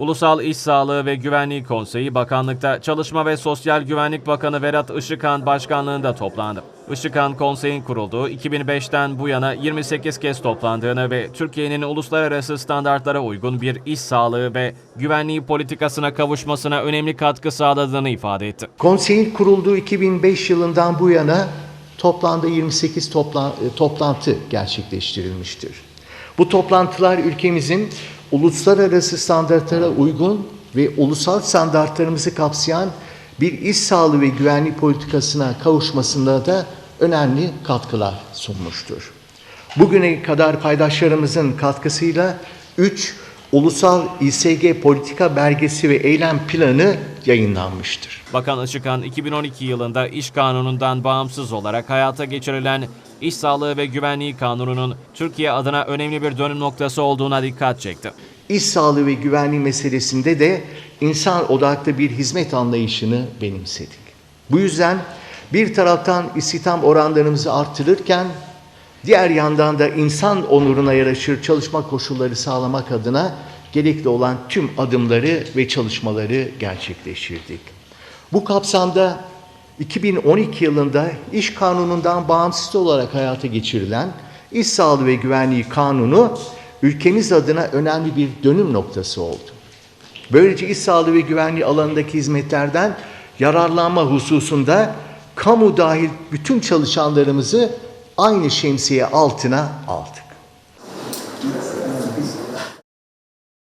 Ulusal İş Sağlığı ve Güvenliği Konseyi bakanlıkta Çalışma ve Sosyal Güvenlik Bakanı Vedat Işıkhan başkanlığında toplandı. Işıkhan konseyin kurulduğu 2005'ten bu yana 28 kez toplandığını ve Türkiye'nin uluslararası standartlara uygun bir iş sağlığı ve güvenliği politikasına kavuşmasına önemli katkı sağladığını ifade etti. Konseyin kurulduğu 2005 yılından bu yana toplamda 28 topla- e, toplantı gerçekleştirilmiştir. Bu toplantılar ülkemizin uluslararası standartlara uygun ve ulusal standartlarımızı kapsayan bir iş sağlığı ve güvenlik politikasına kavuşmasında da önemli katkılar sunmuştur. Bugüne kadar paydaşlarımızın katkısıyla 3 ulusal İSG politika belgesi ve eylem planı yayınlanmıştır. Bakan Işıkhan 2012 yılında iş kanunundan bağımsız olarak hayata geçirilen İş Sağlığı ve Güvenliği Kanunu'nun Türkiye adına önemli bir dönüm noktası olduğuna dikkat çekti. İş sağlığı ve güvenliği meselesinde de insan odaklı bir hizmet anlayışını benimsedik. Bu yüzden bir taraftan istihdam oranlarımızı artırırken diğer yandan da insan onuruna yaraşır çalışma koşulları sağlamak adına gerekli olan tüm adımları ve çalışmaları gerçekleştirdik. Bu kapsamda 2012 yılında iş kanunundan bağımsız olarak hayata geçirilen İş Sağlığı ve Güvenliği Kanunu ülkemiz adına önemli bir dönüm noktası oldu. Böylece iş sağlığı ve güvenliği alanındaki hizmetlerden yararlanma hususunda kamu dahil bütün çalışanlarımızı aynı şemsiye altına aldık.